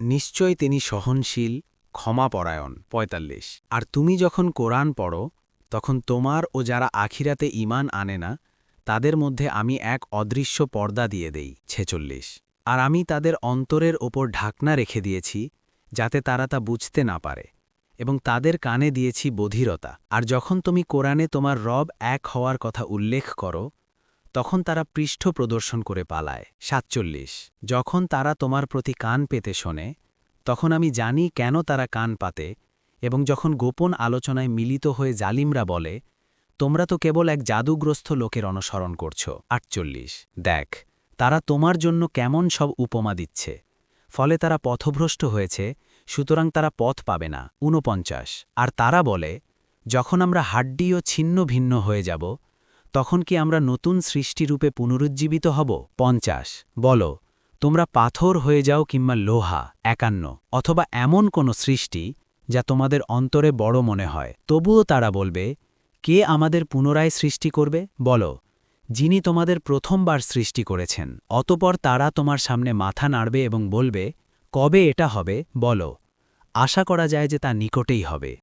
নিশ্চয় তিনি সহনশীল, ক্ষমাপরায়ণ। পঁয়তাল্লিশ। আর তুমি যখন কোরআন পড়ো, তখন তোমার ও যারা আখিরাতে ইমান আনে না, তাদের মধ্যে আমি এক অদৃশ্য পর্দা দিয়ে দেই। ছেচল্লিশ। আর আমি তাদের অন্তরের ওপর ঢাকনা রেখে দিয়েছি, যাতে তারা তা বুঝতে না পারে, এবং তাদের কানে দিয়েছি বধিরতা। আর যখন তুমি কোরআনে তোমার রব এক হওয়ার কথা উল্লেখ করো তখন তারা পৃষ্ঠ প্রদর্শন করে পালায়। সাতচল্লিশ। যখন তারা তোমার প্রতি কান পেতে শোনে, তখন আমি জানি কেন তারা কান পাতে এবং যখন গোপন আলোচনায় মিলিত হয়ে জালিমরা বলে, তোমরা তো কেবল এক জাদুগ্রস্ত লোকের অনুসরণ করছ। আটচল্লিশ। দেখ, তারা তোমার জন্য কেমন সব উপমা দিচ্ছে। ফলে তারা পথভ্রষ্ট হয়েছে, সুতরাং তারা পথ পাবে না। ঊনপঞ্চাশ। আর তারা বলে, যখন আমরা হাড্ডি ও ছিন্ন ভিন্ন হয়ে যাব তখন কি আমরা নতুন সৃষ্টিরূপে পুনরুজ্জীবিত হব? পঞ্চাশ। বলো, তোমরা পাথর হয়ে যাও কিংবা লোহা, একান্ন, অথবা এমন কোনো সৃষ্টি যা তোমাদের অন্তরে বড় মনে হয়। তবুও তারা বলবে, কে আমাদের পুনরায় সৃষ্টি করবে? বলো, যিনি তোমাদের প্রথমবার সৃষ্টি করেছেন। অতপর তারা তোমার সামনে মাথা নাড়বে এবং বলবে, কবে এটা হবে? বলো, আশা করা যায় যে তা নিকটেই হবে।